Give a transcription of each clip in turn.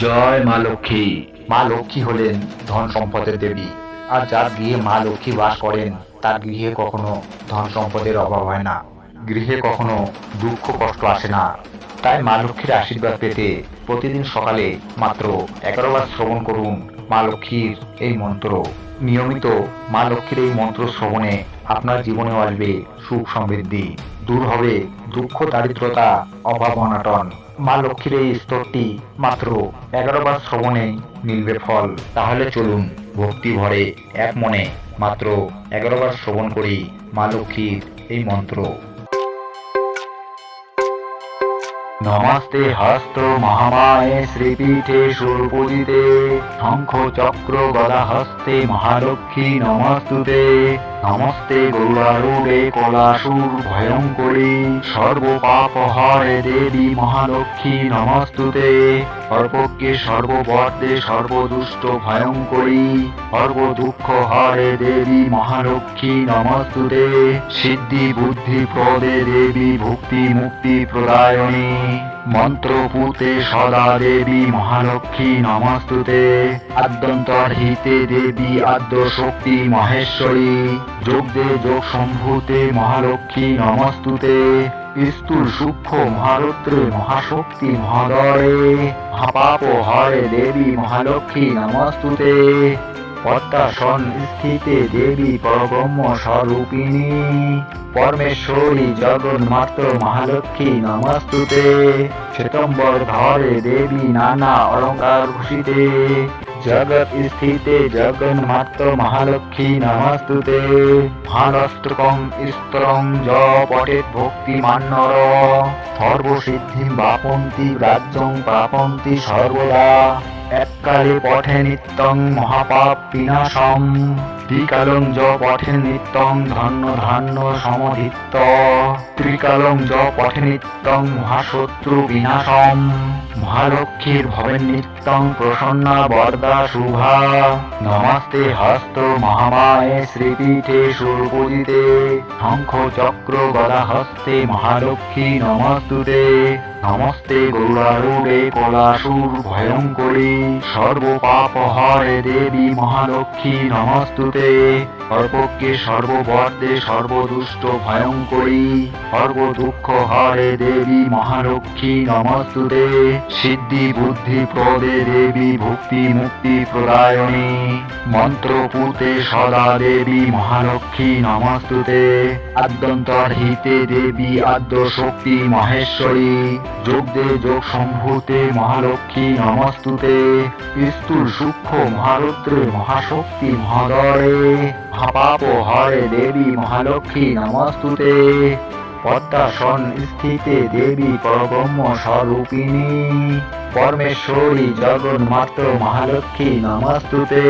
জয় মা লক্ষ্মী। মা লক্ষ্মী হলেন ধন সম্পদের দেবী। আর যার গৃহে মা লক্ষ্মী বাস করেন, তার গৃহে কখনো ধন সম্পদের অভাব হয় না। গৃহে কখনো দুঃখ কষ্ট আসে না। তাই মা লক্ষ্মীর আশীর্বাদ পেতে প্রতিদিন সকালে মাত্র এগারো বার শ্রবণ করুন মা লক্ষ্মীর এই মন্ত্র। নিয়মিত মা লক্ষ্মীর এই মন্ত্র শ্রবণে আপনার জীবনে আসবে সুখ সমৃদ্ধি। দূর হবে দুঃখ দারিদ্রতা, অভাব অনাটন। মা লক্ষ্মীর এই স্তরটি মাত্র এগারো বার শ্রবণে মিলবে ফল। তাহলে চলুন ভক্তি ভরে এক মনে মাত্র এগারো বার শ্রবণ করি মা লক্ষ্মীর এই মন্ত্র। নমস্তে হস্ত মহামায়ে শ্রীপীঠে সুরপূজিতে, শঙ্খ চক্র গদা হস্তে মহালক্ষ্মী নমস্তুতে। নমস্তে গৌরারূঢ়ে কলাসুর ভয়ঙ্করী হরে দেবী মহালক্ষ্মী নমস্তুতে। সর্বজ্ঞে সর্ববর্দে সর্বদুষ্ট ভয়ঙ্করী সর্ব দুঃখ হরে দেবী মহালক্ষ্মী নমস্তুতে। সিদ্ধি, বুদ্ধি প্রদে দেবী ভক্তি মুক্তি প্রদায়নী। মন্ত্রপুতে সদা দেবী মহালক্ষ্মী নমস্তুতে। আদ্যন্তর হিতে দেবী আদ্য শক্তি মহেশ্বরী যোগদে যোগ সম্ভূতে মহালক্ষ্মী নমস্তুতে স্থূল সূক্ষ্ম মহারুদ্রে মহাশক্তি মহাদয়ে মহাপাপ হরে দেবী মহালক্ষ্মী নমস্তুতে। পদ্মাসন স্থিতে দেবী পরব্রহ্ম স্বরূপিণী। পরমেশ্বরী জগন্মাত্র মহালক্ষ্মী নমস্তুতে। শ্বেতম্বর ধরে দেবী নানা অলঙ্কার ভূষিতে জগৎ স্থিতে জগন্মাত্র মহালক্ষ্মী নমস্তুতে। মহারাষ্ট্রকং স্তরং জ পটেত ভক্তি মান্নর সর্বসিদ্ধি বাপন্তি, রাজ্যং প্রাপন্তি সর্বদা। এককালে পঠে নিত্যং মহাপাপ বিনাশম। দ্বিকালং য পঠে নিত্যং ধন্য ধান্য সমধিত্ত। ত্রিকালং য পঠে নিত্যং মহাশত্রু বিনাশম। মহালক্ষ্মীর ভবেন নিত্যং প্রসন্না বরদা শুভা। নমস্তে হস্ত মহামায়ে শ্রীপীঠে সুরপূজিতে। শঙ্খ চক্র গদা হস্তে মহালক্ষ্মী নমস্তুতে। নমস্তে গৌরারূঢ়ে কলাসুর ভয়ঙ্করী। সর্ব পাপ হরে দেবী মহালক্ষ্মী নমস্তুতে। সর্বজ্ঞে সর্ববর্দে সর্বদুষ্ট ভয়ঙ্করী সর্ব দুঃখ হরে দেবী মহালক্ষ্মী নমস্তুতে, সিদ্ধি বুদ্ধি প্রদে দেবী ভক্তি মুক্তি প্রদায়নী, মন্ত্রপুতে সদা দেবী মহালক্ষ্মী নমস্তুতে আদ্যন্তর্হিতে দেবী আদ্য শক্তি মহেশ্বরী যোগদে যোগ সম্ভূতে মহালক্ষ্মী নমস্তুতে, স্থূল সূক্ষ্ম মহারুদ্রে মহাশক্তি মহাদরে মহাপাপ হরে দেবী মহালক্ষ্মী নমস্তুতে। পদ্মাসন স্থিতে দেবী পরব্রহ্ম স্বরূপিণী। পরমেশ্বরী জগন্মাত্র মহালক্ষ্মী নমস্তুতে।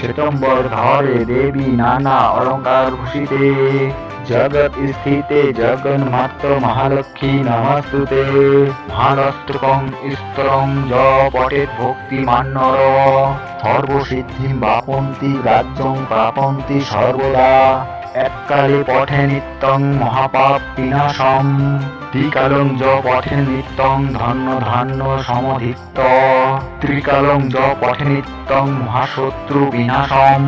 শ্বেতম্বর ধরে দেবী নানা অলঙ্কার ভূষিতে জগৎ স্থিতে জগন্মাত্র মহালক্ষ্মী নমস্তুতে। মহারাষ্ট্রকং স্তরং জ পটেত ভক্তি মান্নর সর্বসিদ্ধি বাপন্তি রাজ্যং প্রাপন্তি সর্বদা। এককালে পঠে নিত্যং মহাপাপ বিনাশম দ্বিকালং য পঠে নিত্যং ধন্য ধান্য সমধিত্ত, ত্রিকালং য পঠে নিত্যং মহাশত্রু বিনাশম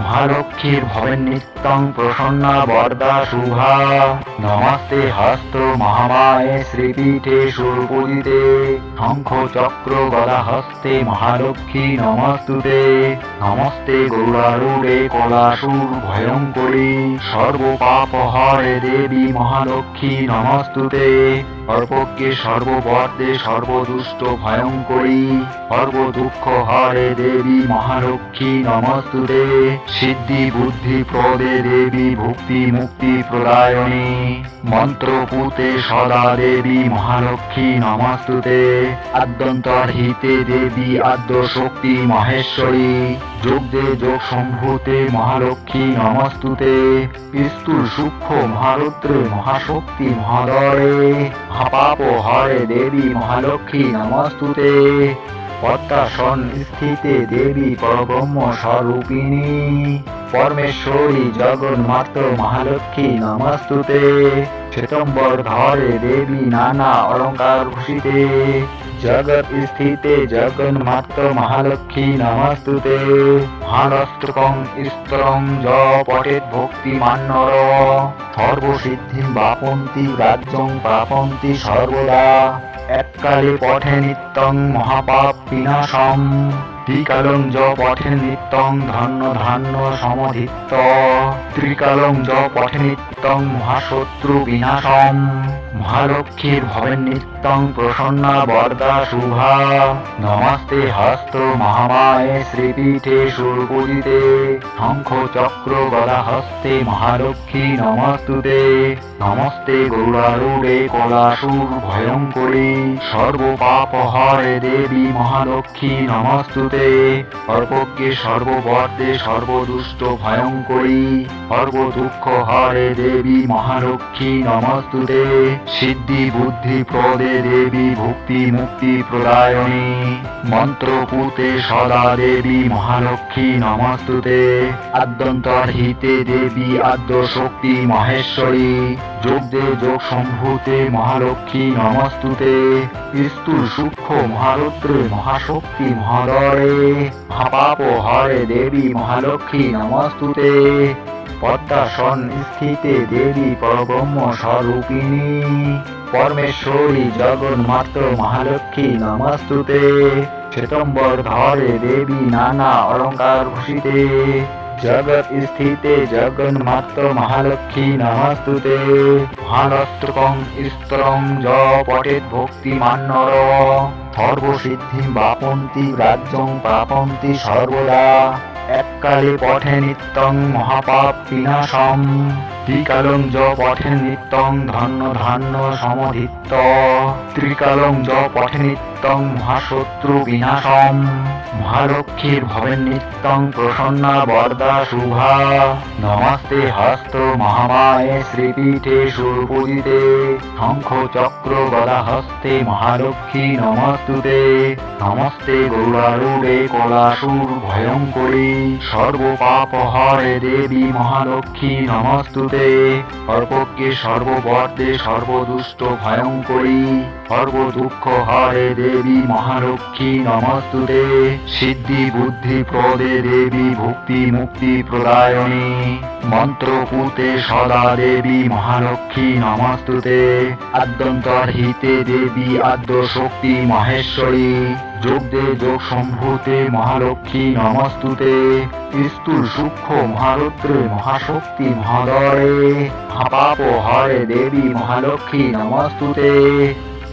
মহালক্ষ্মীর ভবেন নিত্যং প্রসন্না বরদা শুভা, নমস্তে হস্ত মহামায়ে শ্রীপীঠে সুরপূজিতে, শঙ্খ চক্র গদা হস্তে মহালক্ষ্মী নমস্তুতে, নমস্তে গৌরারূঢ়ে কলাসুর ভয়ঙ্করী। সর্ব পাপ হরে দেবী মহালক্ষ্মী নমস্তুতে। সর্বজ্ঞে সর্ববর্দে সর্বদুষ্ট ভয়ঙ্করী সর্ব দুঃখ হরে দেবী মহালক্ষ্মী নমস্তুতে, সিদ্ধি বুদ্ধি প্রদে দেবী ভক্তি মুক্তি প্রদায়নী, মন্ত্রপুতে সদা দেবী মহালক্ষ্মী নমস্তুতে আদ্যন্তর্হিতে দেবী আদ্য শক্তি মহেশ্বরী যোগদে যোগ সম্ভূতে মহালক্ষ্মী নমস্তুতে স্থূল সূক্ষ্ম মহারুদ্রে মহাশক্তি মহাদরে মহাপাপ হরে দেবী মহালক্ষ্মী নমস্তুতে। পদ্মাসন স্থিতে দেবী পরব্রহ্ম স্বরূপিণী। পরমেশ্বরী জগন্মাত্র মহালক্ষ্মী নমস্তুতে। শ্বেতম্বর ধরে দেবী নানা অলঙ্কার ভূষিতে জগৎ স্থিতে জগন্মাত্র মহালক্ষ্মী নমস্তুতে মহারাষ্ট্রকং স্তরং জ পটেত ভক্তি মান্নর সর্বসিদ্ধিম বাপন্তি রাজ্যং প্রাপন্তি সর্বদা এককালে পঠে নিত্যং মহাপাপ বিনাশম। ত্রিকালং জ পঠে নিত্যং ধন্য ধান্য সমধিত্ত। ত্রিকালং জ পঠে নিত্যং মহাশত্রু বিনাশম মহালক্ষ্মীর ভবেন নিত্যং প্রসন্না বরদা শুভা। নমস্তে হস্ত মহামায়ে শ্রীপীঠে সুরপূজিতে। শঙ্খ চক্র গদা হস্তে মহালক্ষ্মী নমস্তুতে। নমস্তে গৌরারূঢ়ে কলাসুর ভয়ঙ্করী সর্বপাপ হরে দেবী মহালক্ষ্মী নমস্তুতে। সর্বজ্ঞে, সর্ববর্দে, সর্বদুষ্ট ভয়ঙ্করী সর্বদুঃখ হরে দেবী মহালক্ষ্মী নমস্তুতে। সিদ্ধি, বুদ্ধি, প্রদে দেবী, ভক্তি, মুক্তি, প্রদায়নী। মন্ত্রপুতে সদা দেবী মহালক্ষ্মী নমস্তুতে। আদ্যন্তর্হিতে দেবী আদ্য শক্তি মহেশ্বরী। যোগদে যোগ সম্ভূতে মহালক্ষ্মী নমস্তুতে। স্থূল সূক্ষ্ম মহারুদ্রে মহাশক্তি মহাদরে মহাপাপ হরে দেবী মহালক্ষ্মী নমস্তুতে। পদ্মাসন স্থিতে দেবী পরব্রহ্ম স্বরূপিণী। পরমেশ্বরী জগন্মাত্র মহালক্ষ্মী নমস্তুতে। শ্বেতম্বর ধরে দেবী নানা অলঙ্কার ভূষিতে জগৎ স্থিতে জগন্মাত্র মহালক্ষ্মী নমস্তুতে। মহারাষ্ট্রকং স্তরং জ পটেত ভক্তি মান্নর সর্বসিদ্ধি বাপন্তি রাজ্যং প্রাপন্তি সর্বদা। এককালে পঠে নিত্যং মহাপাপ বিনাশম। ত্রিকালং জ পঠে নিত্যং ধন্য ধান্য সমধিত্ত। ত্রিকালং জ পঠে নিত্যং মহাশত্রু বিনাশম। মহালক্ষ্মীর ভবেন নিত্যং প্রসন্না বরদা শুভা। নমস্তে হস্ত মহামায়ে শ্রীপীঠে সুরপূজিতে। শঙ্খ চক্র গদা হস্তে মহালক্ষ্মী নমস্তুতে। নমস্তে গৌরারূঢ়ে কলাসুর ভয়ঙ্করী। সর্বপাপ হরে দেবী মহালক্ষ্মী নমস্তুতে। সর্বজ্ঞে, সর্ববর্তে, সর্বদুষ্ট, ভয়ঙ্করী সর্বদুঃখ হরে দেবী মহালক্ষ্মী নমস্তুতে, সিদ্ধি বুদ্ধি প্রদে দেবী ভক্তি মুক্তি প্রদায়নী। মন্ত্রপুতে সদা দেবী মহালক্ষ্মী নমস্তুতে। আদ্যন্তর্হিতে দেবী আদ্য শক্তি মহেশ্বরী। যোগদে যোগ সম্ভূতে মহালক্ষ্মী নমস্তুতে। স্থূল সূক্ষ্ম মহারুদ্রে মহাশক্তি মহাদরে মহাপাপ হরে দেবী মহালক্ষ্মী নমস্তুতে।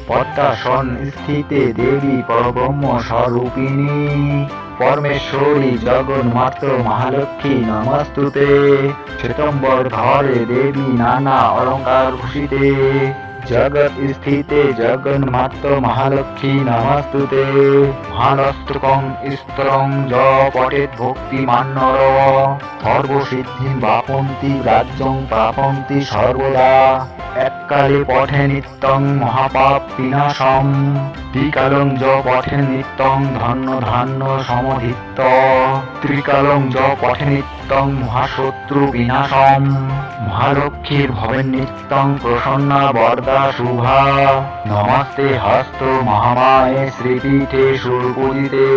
পদ্মাসন স্থিতে দেবী পরব্রহ্ম স্বরূপিণী। পরমেশ্বরী জগন্মাত্র মহালক্ষ্মী নমস্তুতে। শ্বেতম্বর ধরে দেবী নানা অলঙ্কার ভূষিতে। জগৎ স্থিতে জগন্মাত্র মহালক্ষ্মী নমস্তুতে মহারাষ্ট্রকং স্তরং পটেত ভক্তি মান্নর সর্বসিদ্ধি বাপন্তি রাজ্যং প্রাপন্তি সর্বদা এককালে পঠে নিত্যং মহাপাপ বিনাশম ত্রিকালং জ পঠে নিত্যং ধন্য ধান্য সমধিত্ত ত্রিকালং জ পঠে নিত্যং মহাশত্রু বিনাশম। মহালক্ষ্মীর ভবেন নিত্যং প্রসন্না বরদা শুভা। নমস্তে হস্ত মহামায়ে শ্রীপীঠে সুরপূজিতে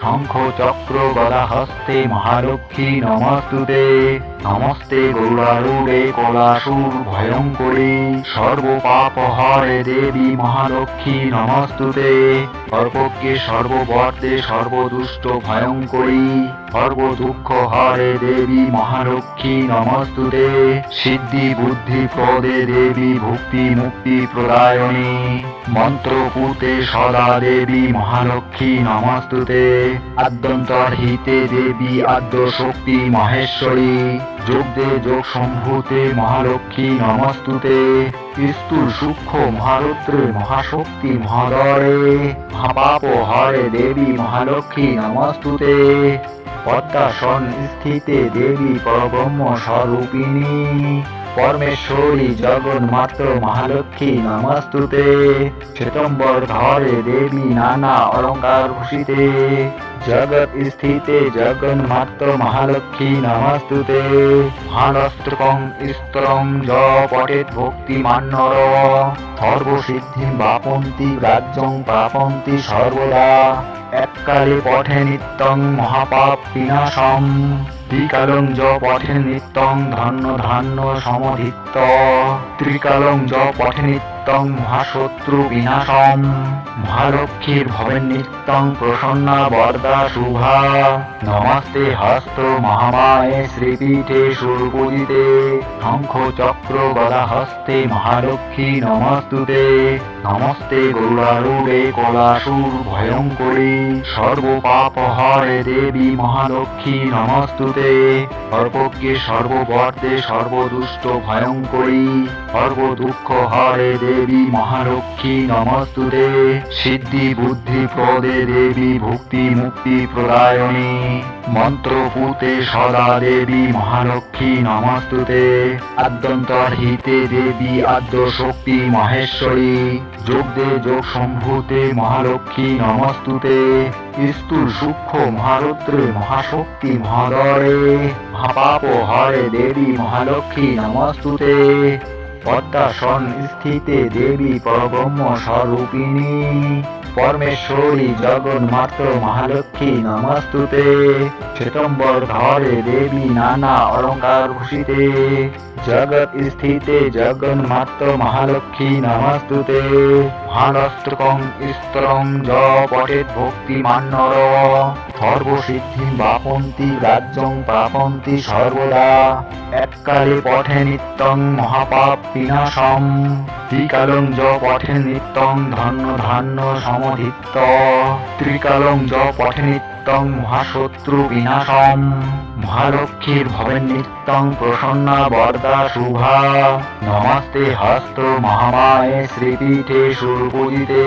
শঙ্খ চক্র গদা হস্তে মহালক্ষ্মী নমস্তুতে। নমস্তে গৌরারূঢ়ে কলাসুর ভয়ঙ্করী। সর্বপাপ হরে দেবী মহালক্ষ্মী নমস্তুতে। সর্বজ্ঞে সর্ববর্দে সর্বদুষ্ট ভয়ঙ্করী। সর্বদুঃখ হরে দেবী মহালক্ষ্মী নমস্তুতে। সিদ্ধি, বুদ্ধি, প্রদে দেবী, ভক্তি, মুক্তি প্রদায়নী। মন্ত্রপুতে সদা দেবী মহালক্ষ্মী নমস্তুতে। আদ্যন্তর্হিতে দেবী আদ্য শক্তি মহেশ্বরী। যোগদে যোগ সম্ভূতে মহালক্ষ্মী নমস্তুতে। স্থূল সূক্ষ্ম মহারুদ্রে মহাশক্তি মহাদরে মহাপাপ হরে দেবী মহালক্ষ্মী নমস্তুতে। পদ্মাসন স্থিতে দেবী পরব্রহ্ম স্বরূপিণী পরমেশ্বরী জগন্মাত্র মহালক্ষ্মী নমস্তুতে। শ্বেতম্বর ধরে দেবী নানা অলঙ্কার ভূষিতে। জগৎ স্থিতে জগন্মাত্র মহালক্ষ্মী নমস্তুতে। মহারাষ্ট্রকং স্তরং জ পটেত ভক্তিমান্নর সর্বসিদ্ধি বাপন্তি রাজ্যং প্রাপন্তি সর্বদা। এককালে পঠে নিত্যং মহাপাপ বিনাশম। ত্রিকালং জ পঠে নিত্যং ধন্য ধান্য সমধিত্ত। ত্রিকালং জ পঠে নিত্যং মহাশত্রু বিনাশম। মহালক্ষ্মীর ভবেন নিত্যং প্রসন্না বরদা শুভা। নমস্তে হস্ত মহামায়ে শ্রীপীঠে সুরপূজিতে। শঙ্খ চক্র গদা হস্তে মহালক্ষ্মী নমস্তুতে। নমস্তে গৌরারূঢ়ে কলাসুর ভয়ঙ্করী। সর্বপাপ হরে দেবী মহালক্ষ্মী নমস্তুতে। সর্বজ্ঞে, সর্ববর্তে, সর্বদুষ্ট ভয়ঙ্করী। সর্বদুঃখ হরে দেবী মহালক্ষ্মী নমস্তুতে। সিদ্ধি বুদ্ধি প্রদে দেবী ভক্তি মুক্তি প্রদায়নী। মন্ত্রপুতে সদা দেবী মহালক্ষ্মী নমস্তুতে। আদ্যন্তর্হিতে দেবী আদ্য শক্তি মহেশ্বরী। যোগদে যোগ সম্ভূতে মহালক্ষ্মী নমস্তুতে। স্থূল সূক্ষ্ম মহারুদ্রে মহাশক্তি মহাদরে মহাপাপ হরে দেবী মহালক্ষ্মী নমস্তুতে। পদ্মাসন স্থিতে দেবী পরব্রহ্ম স্বরূপিণী পরমেশ্বরী জগন্মাত্র মহালক্ষ্মী নমস্তুতে। শ্বেতম্বর ধরে দেবী নানা অলঙ্কার ভূষিতে। জগৎ স্থিতে জগন্মাত্র মহালক্ষ্মী নমস্তুতে। ভক্তিমান্নর সর্বসিদ্ধি বাপন্তি রাজ্যং সর্বদা। এককালে মহাপাপ নিত্যং ধন্য ত্রিকালং জ পঠে নিত্যং মহাশত্রু বিনাশম মহালক্ষ্মীর ভবেন নিত্যং প্রসন্না বরদা শুভা। নমস্তে হস্ত মহামায়ে শ্রীপীঠে সুরপূজিতে।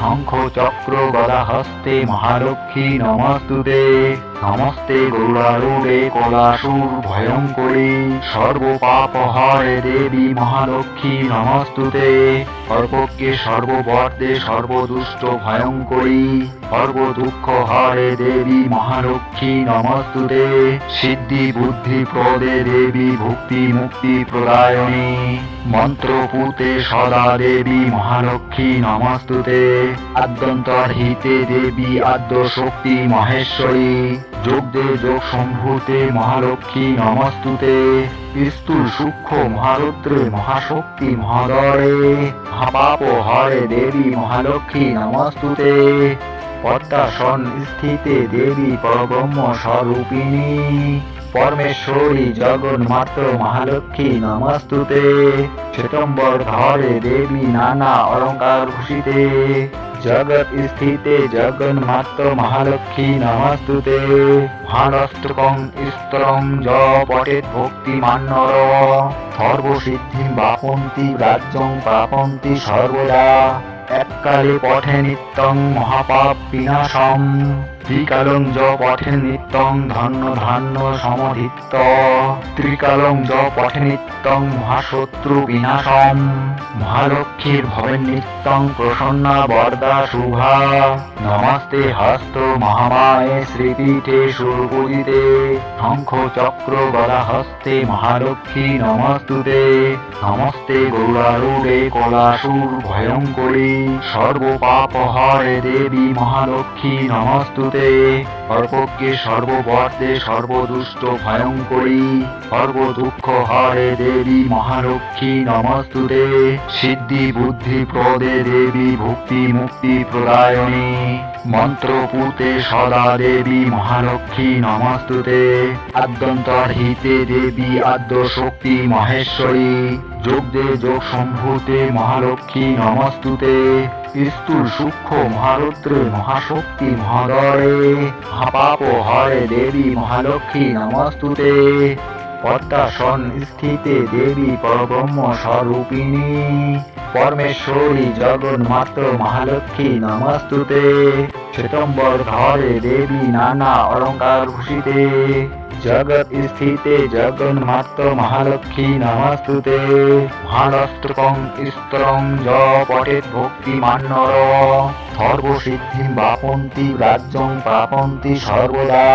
শঙ্খ চক্র গদা হস্তে মহালক্ষ্মী নমস্তুতে। নমস্তে গৌরারূঢ়ে কলাসুর ভয়ঙ্করী। সর্বপাপ হরে দেবী মহালক্ষ্মী নমস্তুতে। সর্বজ্ঞে সর্ববর্তে সর্বদুষ্ট ভয়ঙ্করী। সর্বদুঃখ হরে দেবী মহালক্ষ্মী নমস্তুতে। সিদ্ধি, বুদ্ধি, প্রদে, দেবী, ভক্তি, মুক্তি, প্রদায়নী। মন্ত্রপুতে সদা দেবী, মহালক্ষ্মী, নমস্তুতে। আদ্যন্তর হিতে দেবী আদ্য শক্তি মহেশ্বরী। যোগদে যোগ সম্ভূতে মহালক্ষ্মী, নমস্তুতে। স্থূল সূক্ষ্ম মহারুদ্রে মহাশক্তি মহাদরে মহাপাপ হরে দেবী, মহালক্ষ্মী, নমস্তুতে। পদ্মাসন স্থিতে দেবী পরব্রহ্ম স্বরূপিণী। পরমেশ্বরী জগন্মাত্র মহালক্ষ্মী নমস্তুতে। শ্বেতম্বর ধরে দেবী নানা অলঙ্কার ভূষিতে। জগৎ স্থিতে জগন্মাত্র মহালক্ষ্মী নমস্তুতে। মহারাষ্ট্রকং স্তরং জ পটেত ভক্তিমান্নর সর্বসিদ্ধি বাপন্তি, রাজ্যং প্রাপন্তি সর্বদা। এককালে পথে নিত্যং মহাপাপ বিনাশম। ত্রিকালং জ পঠে নিত্যং ধন্য ধান্য সমধিত্ত ত্রিকালং জ পঠে নিত্যং মহাশত্রু বিনাশম মহালক্ষ্মীর ভবেন নিত্যং প্রসন্না বরদা শুভা। নমস্তে হস্ত মহামায়ে শ্রীপীঠে সুরপূজিতে। শঙ্খ চক্র গদা হস্তে মহালক্ষ্মী নমস্তুতে। নমস্তে গৌরারূঢ়ে কলাসুর ভয়ঙ্করী। সর্বপাপ হরে দেবী মহালক্ষ্মী নমস্তুতে সর্বজ্ঞে সর্ববর্তে সর্বদুষ্ট ভয়ঙ্করী সর্বদুঃখ হরে দেবী মহালক্ষ্মী নমস্তুতে, সিদ্ধি বুদ্ধি প্রদে দেবী ভক্তি মুক্তি প্রদায়নী, মন্ত্রপুতে সদা দেবী মহালক্ষ্মী নমস্তুতে, আদ্যন্তর্হিতে দেবী আদ্য শক্তি মহেশ্বরী যোগদে যোগ সম্ভূতে মহালক্ষ্মী নমস্তুতে স্থূল সূক্ষ্ম মহারুদ্রে মহাশক্তি মহাদরে মহাপাপ হরে দেবী মহালক্ষ্মী নমস্তুতে। পদ্মাসন স্থিতে দেবী পরব্রহ্ম স্বরূপিণী। পরমেশ্বরী জগন্মাত্র মহালক্ষ্মী নমস্তুতে। শ্বেতম্বর ধরে দেবী নানা অলঙ্কার ভূষিতে। জগৎ স্থিতে জগন্মাত্র মহালক্ষ্মী নমস্তুতে মহারাষ্ট্রকং স্তরং য পটেত ভক্তি মান্নর সর্বসিদ্ধি বাপন্তি রাজ্যং প্রাপন্তি সর্বদা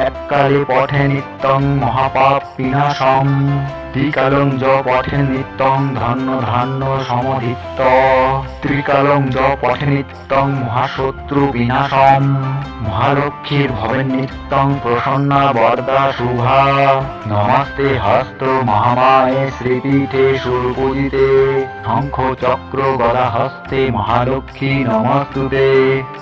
এককালে পঠে নিত্যং মহাপাপ বিনাশম ত্রিকালং জ পঠে নিত্যং ধন্য ধান্য সমধিত্ত। ত্রিকালং জ পঠে নিত্যং মহাশত্রু বিনাশম। মহালক্ষ্মীর ভবেন নিত্যং প্রসন্না বরদা শুভা। নমস্তে হস্ত মহামায়ে শ্রীপীঠে সুরপূজিতে। শঙ্খ চক্র গদা হস্তে মহালক্ষ্মী নমস্তুতে।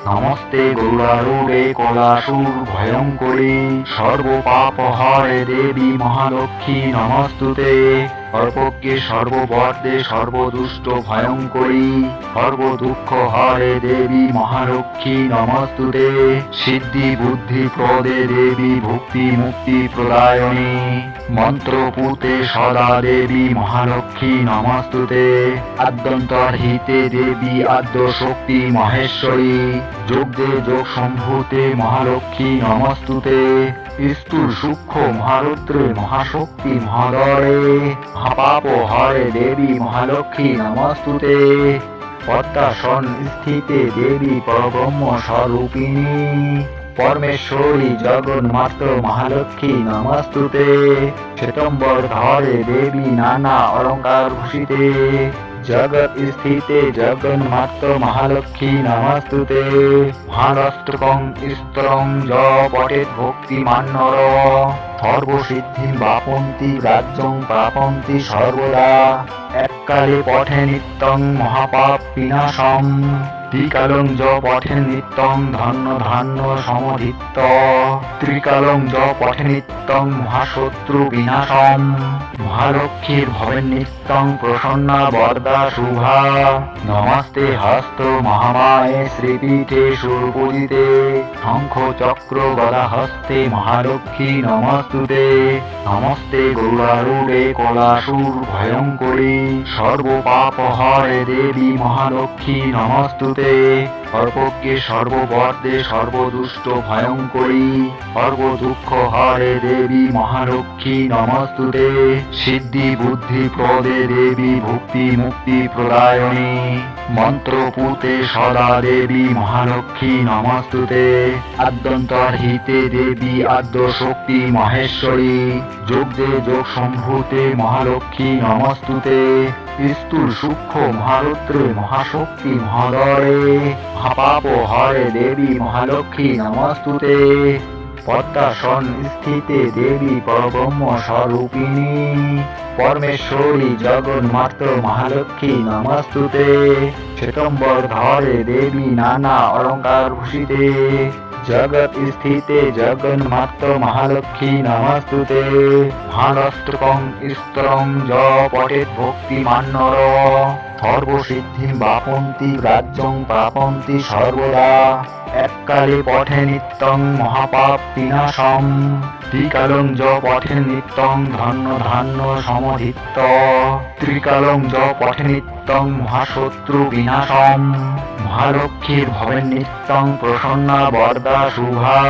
নমস্তে গৌরারূঢ়ে কলাসুর ভয়ঙ্করী। সর্বপাপ হরে দেবী মহালক্ষ্মী নমস্তুতে। see. সর্বজ্ঞে সর্ববর্দে সর্বদুষ্ট ভয়ঙ্করী সর্বদুঃখ হরে দেবী মহালক্ষ্মী নমস্তুতে সিদ্ধি বুদ্ধি প্রদে দেবী ভক্তি মুক্তি প্রদায়নী মন্ত্রপুতে সদা দেবী মহালক্ষ্মী নমস্তুতে আদ্যন্তর্হিতে দেবী আদ্য শক্তি মহেশ্বরী যোগে যোগ সম্ভূতে মহালক্ষ্মী নমস্তুতে স্থূল সূক্ষ্ম মহারুদ্রে মহাশক্তি মহাদরে মহাপাপ হরে দেবী মহালক্ষ্মী নমস্তুতে। পদ্মাসন স্থিতে দেবী পরব্রহ্ম স্বরূপিণী। পরমেশ্বরী জগন্মাত্র মহালক্ষ্মী নমস্তুতে। শ্বেতম্বর ধরে দেবী নানা অলঙ্কার ভূষিতে। জগৎ স্থিতে জগন্মাত্র মহালক্ষ্মী নমস্তুতে। মহারাষ্ট্রকং স্ত্রং জ পটেত ভক্তি মান্যর সর্বসিদ্ধি বাপন্তি রাজ্যং প্রাপন্তি সর্বদা। এককালে পঠে নিত্যং মহাপাপ বিনাশম ত্রিকালং জ পঠে নিত্যং ধন্য ধান্য সমধিত্ত। ত্রিকালং জ পঠে নিত্যং মহাশত্রু বিনাশম। মহালক্ষ্মীর ভবেন নিত্যং প্রসন্না বরদা শুভা। নমস্তে হস্ত মহামায়ে শ্রীপীঠে সুরপূজিতে। শঙ্খ চক্র গদা হস্তে মহালক্ষ্মী নমস্তুতে। নমস্তে গৌরারূঢ়ে কলাসুর ভয়ঙ্করী। সর্বপাপ হরে দেবী মহালক্ষ্মী নমস্তুতে। সর্বজ্ঞে, সর্ববর্দে, সর্বদুষ্ট, ভয়ঙ্করী সর্বদুঃখ হরে দেবী মহালক্ষ্মী নমস্তুতে, সিদ্ধি, বুদ্ধি, প্রদে দেবী, ভক্তি, মুক্তি প্রদায়নী, মন্ত্রপুতে সদা দেবী মহালক্ষ্মী নমস্তুতে আদ্যন্তর হিতে দেবী আদ্য শক্তি মহেশ্বরী, যোগে যোগ সম্ভূতে মহালক্ষ্মী নমস্তুতে স্থূল সূক্ষ্ম মহারুদ্রে মহাশক্তি মহাদরে ভাপাপ হরে দেবী মহালক্ষ্মী নমস্তুতে। পদ্মাসন স্থিতে দেবী পরব্রহ্ম স্বরূপিণী পরমেশ্বরী জগন্মাত্র মহালক্ষ্মী নমস্তুতে। শ্বেতম্বর ধরে দেবী নানা অলঙ্কার ভূষিতে। জগৎ স্থিতে জগন্মাত্র মহালক্ষ্মী নমস্তুতে। মহারাষ্ট্রকং স্তরং জ পটেত ভক্তি মান্নর সর্বসিদ্ধি বাপন্তি, রাজ্যং প্রাপন্তি সর্বদা। এককালে পঠে নিত্যং মহাপাপ বিনাশম। ত্রিকালং জ পঠে নিত্যং ধন্য ধান্য সমধিত্ত। ত্রিকালং জ পঠে নিত্যং মহাশত্রু বিনাশম। মহালক্ষ্মীর ভবেন নিত্যং প্রসন্না বরদা শুভা।